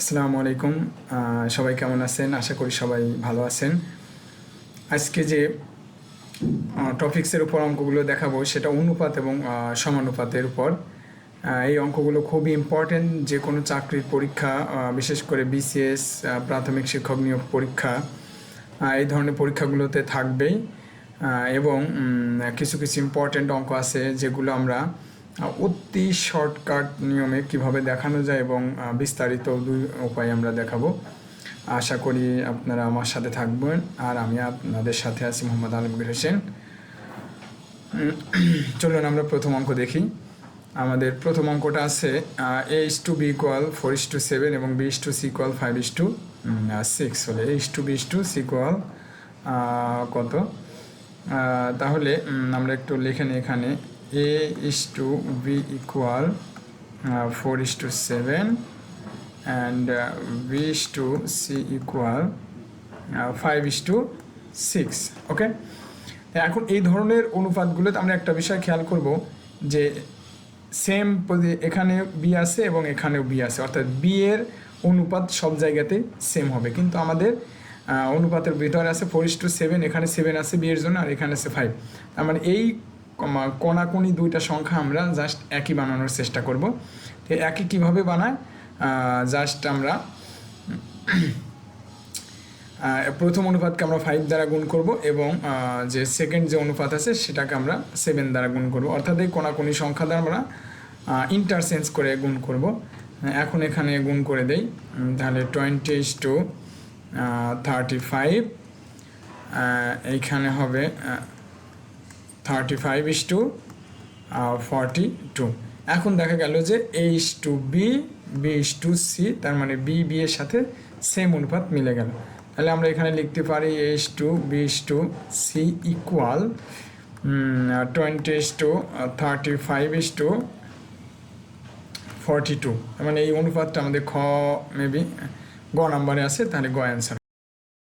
আসসালামু আলাইকুম। সবাই কেমন আছেন? আশা করি সবাই ভালো আছেন। আজকে যে টপিক্সের উপর অঙ্কগুলো দেখাবো, সেটা অনুপাত এবং সমানুপাতের উপর। এই অঙ্কগুলো খুবই ইম্পর্টেন্ট যে কোনো চাকরির পরীক্ষা বিশেষ করে বিসিএস প্রাথমিক শিক্ষক নিয়োগ পরীক্ষা এই ধরনের পরীক্ষাগুলোতে থাকবেই। এবং কিছু কিছু ইম্পর্টেন্ট অঙ্ক আছে যেগুলো আমরা অতি শর্টকাট নিয়মে কীভাবে দেখানো যায় এবং বিস্তারিত দুই উপায় আমরা দেখাবো। আশা করি আপনারা আমার সাথে থাকবেন আর আমি আপনাদের সাথে আছি মোহাম্মদ আলমগীর হোসেন। চলুন আমরা প্রথম অঙ্ক দেখি। আমাদের প্রথম অঙ্কটা আছে A is to B equal four is to seven এবং B is to C equal five is to six হলে A is to B is to C equal কত? তাহলে আমরা একটু লিখে নিই এখানে। A is to B equal four is to seven and B is to C equal five is to six okay এখন এই ধরনের অনুপাতগুলোতে আমরা একটা বিষয় খেয়াল করব যে সেম এখানে বি আছে এবং এখানেও বি আছে। অর্থাৎ বি এর অনুপাত সব জায়গাতে সেম হবে। কিন্তু আমাদের অনুপাতের ভিতরে আছে ফোর ইস টু সেভেন এখানে সেভেন আছে বি এর জন্য, আর এখানে আছে ফাইভ তার মানে এই কোনাকুনি দুইটা সংখ্যা আমরা জাস্ট একই বানানোর চেষ্টা করব। তো একই কীভাবে বানায়? জাস্ট আমরা প্রথম অনুপাতকে আমরা ফাইভ দ্বারা গুণ করব এবং যে সেকেন্ড যে অনুপাত আছে সেটাকে আমরা সেভেন দ্বারা গুণ করব। অর্থাৎ এই কোনাকুনি সংখ্যা দ্বারা আমরা ইন্টারচেঞ্জ করে গুণ করব। এখন এখানে গুণ করে দেই। তাহলে টোয়েন্টি টু থার্টি ফাইভ এইখানে হবে thirty five is to forty two এখন দেখা গেল যে H to B B is to C তার মানে বি বি এর সাথে সেম অনুপাত মিলে গেল। তাহলে আমরা এখানে লিখতে পারি H to B is to C equal twenty is to thirty five is to forty two মানে এই অনুপাতটা আমাদের খ মেবি গ নাম্বারে আছে, তাহলে গ অ্যান্সার